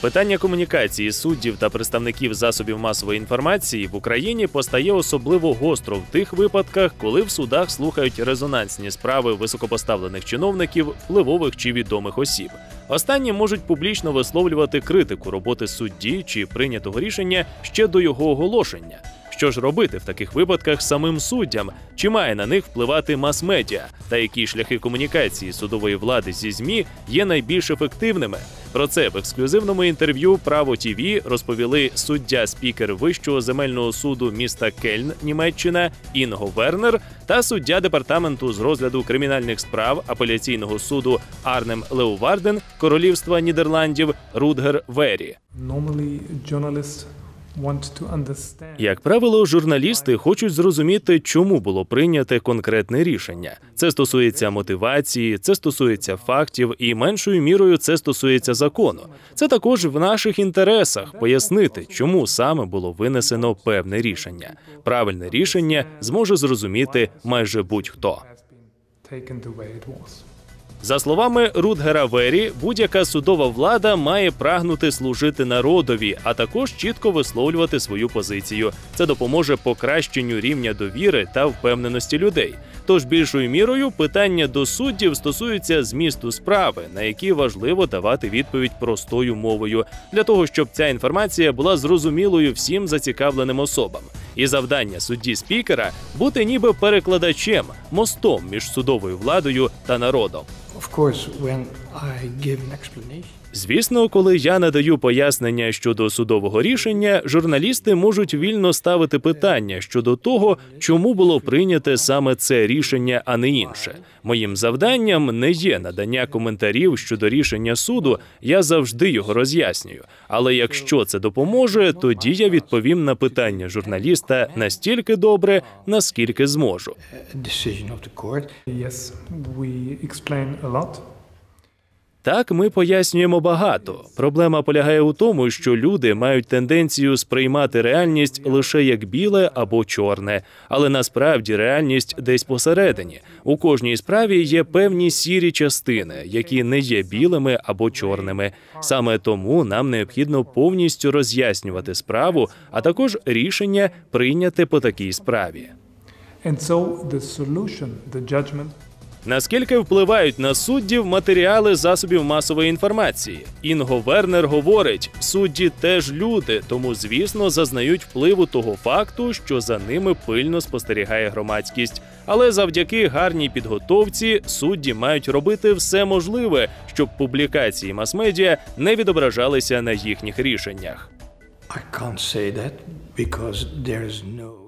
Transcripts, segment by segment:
Питання комунікації суддів та представників засобів масової інформації в Україні постає особливо гостро в тих випадках, коли в судах слухають резонансні справи високопоставлених чиновників, впливових чи відомих осіб. Останні можуть публічно висловлювати критику роботи судді чи прийнятого рішення ще до його оголошення. Що ж робити в таких випадках самим суддям? Чи має на них впливати мас-медіа? Та які шляхи комунікації судової влади зі ЗМІ є найбільш ефективними? Про це в ексклюзивному інтерв'ю Право ТІВІ розповіли суддя спікер Вищого земельного суду міста Кельн, Німеччина Інго Вернер та суддя департаменту з розгляду кримінальних справ апеляційного суду Арнем Леуварден Королівства Нідерландів Рудгер Вері. Як правило, журналісти хочуть зрозуміти, чому було прийняте конкретне рішення. Це стосується мотивації, це стосується фактів, і меншою мірою це стосується закону. Це також в наших інтересах пояснити, чому саме було винесено певне рішення. Правильне рішення зможе зрозуміти майже будь-хто. За словами Рудгера Вері, будь-яка судова влада має прагнути служити народові, а також чітко висловлювати свою позицію. Це допоможе покращенню рівня довіри та впевненості людей. Тож більшою мірою питання до суддів стосуються змісту справи, на які важливо давати відповідь простою мовою, для того, щоб ця інформація була зрозумілою всім зацікавленим особам. І завдання судді спікера бути ніби перекладачем, мостом між судовою владою та народом. Звісно, коли я надаю пояснення щодо судового рішення, журналісти можуть вільно ставити питання щодо того, чому було прийняте саме це рішення, а не інше. Моїм завданням не є надання коментарів щодо рішення суду. Я завжди його роз'яснюю. Але якщо це допоможе, тоді я відповім на питання журналіста настільки добре, наскільки зможу. Yes, we explain a. Так, ми пояснюємо багато. Проблема полягає у тому, що люди мають тенденцію сприймати реальність лише як біле або чорне, але насправді реальність десь посередині. У кожній справі є певні сірі частини, які не є білими або чорними. Саме тому нам необхідно повністю роз'яснювати справу, а також рішення прийняте по такій справі. And so the solution, the judgment, Наскільки впливають на суддів матеріали засобів масової інформації? Інго Вернер говорить: судді теж люди, тому звісно зазнають впливу того факту, що за ними пильно спостерігає громадськість. Але завдяки гарній підготовці судді мають робити все можливе, щоб публікації мас-медіа не відображалися на їхніх рішеннях. I can't say that because there is no.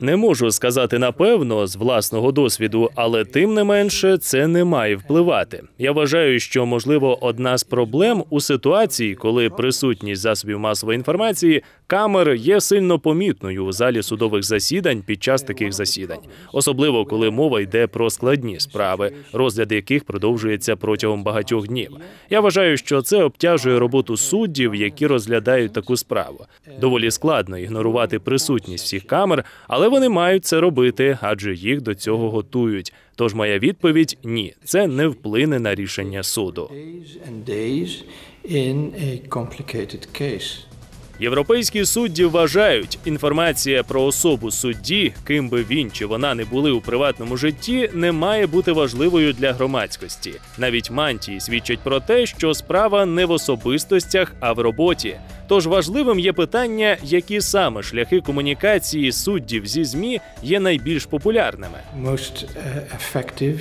Не можу сказати напевно з власного досвіду, але тим не менше це не має впливати. Я вважаю, що можливо одна з проблем у ситуації, коли присутність засобів масової інформації камер є сильно помітною у залі судових засідань під час таких засідань, особливо коли мова йде про складні справи, розгляд яких продовжується протягом багатьох днів. Я вважаю, що це обтяжує роботу суддів, які розглядають таку справу. Доволі складно ігнорувати присутність всіх камер, але вони мають це робити, адже їх до цього готують. Тож моя відповідь ні, це не вплине на рішення суду. In a complicated case. Європейські судді вважають, інформація про особу судді, ким би він чи вона не були у приватному житті, не має бути важливою для громадськості. Навіть мантії свідчать про те, що справа не в особистостях, а в роботі. Тож важливим є питання, які саме шляхи комунікації суддів зі змі є найбільш популярними. Most uh, effective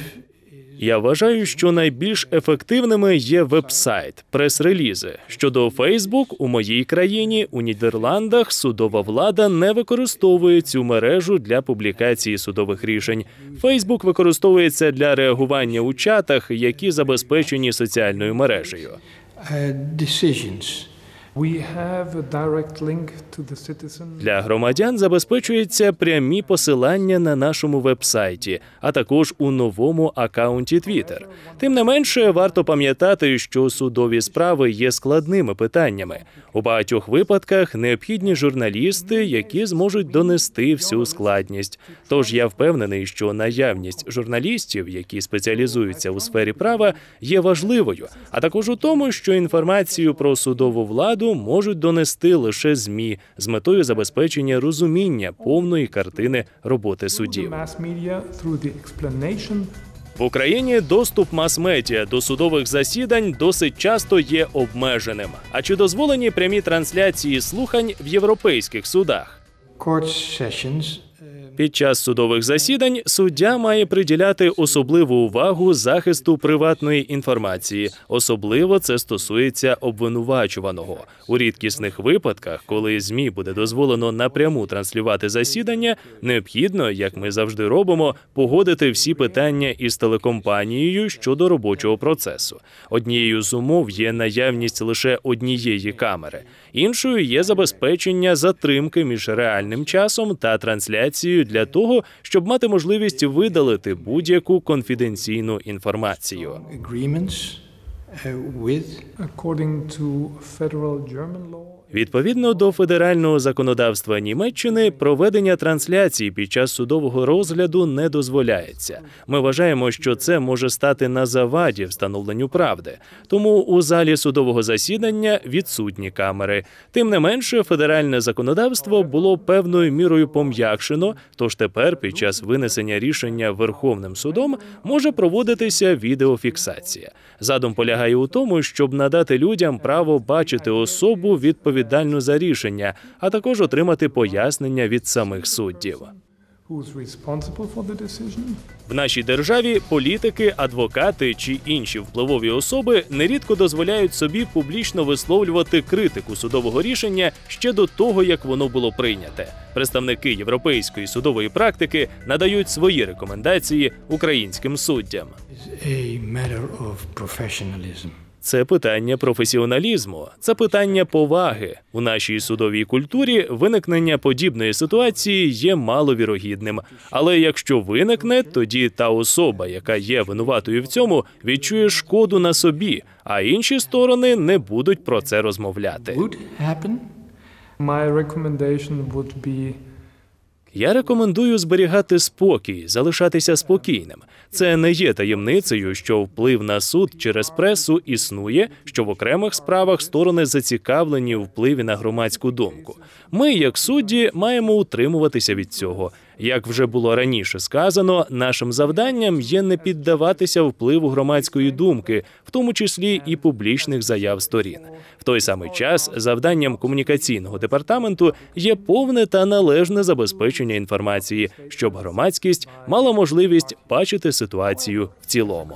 Я вважаю, що найбільш ефективними є веб-сайт, прес-релізи. Щодо Facebook, у моїй країні, у Нідерландах, судова влада не використовує цю мережу для публікації судових рішень. Facebook використовується для реагування у чатах, які забезпечені соціальною мережею. uh, Для громадян забезпечується прямі посилання на нашому вебсайті, а також у новому акаунті Twitter. Тим не менше, варто пам'ятати, що судові справи є складними питаннями. У багатьох випадках необхідні журналісти, які зможуть донести всю складність. Тож я впевнений, що наявність журналістів, які спеціалізуються у сфері права, є важливою, а також у тому, що інформацію про судову владу можуть донести лише змі з метою забезпечення розуміння повної картини роботи судів. В Україні доступ мас-медіа до судових засідань досить часто є обмеженим. А чи дозволені прямі трансляції слухань в європейських судах? Під час судових засідань суддя має приділяти особливу увагу захисту приватної інформації. Особливо це стосується обвинувачуваного у рідкісних випадках, коли змі буде дозволено напряму транслювати засідання. Необхідно, як ми завжди робимо, погодити всі питання із телекомпанією щодо робочого процесу. Однією з умов є наявність лише однієї камери, іншою є забезпечення затримки між реальним часом та трансляцією для того, щоб мати можливість видалити будь-яку конфіденційну інформацію. uh, according to federal German law. Відповідно до федерального законодавства Німеччини, проведення трансляцій під час судового розгляду не дозволяється. Ми вважаємо, що це може стати на заваді встановленню правди. Тому у залі судового засідання відсутні камери. Тим не менше, федеральне законодавство було певною мірою пом'якшено. Тож тепер, під час винесення рішення Верховним судом, може проводитися відеофіксація. Задум полягає у тому, щоб надати людям право бачити особу відповідальну за рішення, а також отримати пояснення від самих суддів. В нашій державі політики, адвокати чи інші впливові особи нерідко дозволяють собі публічно висловлювати критику судового рішення ще до того, як воно було прийняте. Представники європейської судової практики надають свої рекомендації українським суддям. is a matter of professionalism. Це питання професіоналізму, це питання поваги. У нашій судовій культурі виникнення подібної ситуації є маловірогідним. Але якщо виникне, тоді та особа, яка є винуватою в цьому, відчує шкоду на собі, а інші сторони не будуть про це розмовляти. Would happen My recommendation would be Я рекомендую зберігати спокій, залишатися спокійним. Це не є таємницею, що вплив на суд через пресу існує, що в окремих справах сторони зацікавлені впливі на громадську думку. Ми, як судді, маємо утримуватися від цього. Як вже було раніше сказано, нашим завданням є не піддаватися впливу громадської думки, в тому числі і публічних заяв сторін. В той самий час завданням комунікаційного департаменту є повне та належне забезпечення інформації, щоб громадськість мала можливість бачити ситуацію в цілому.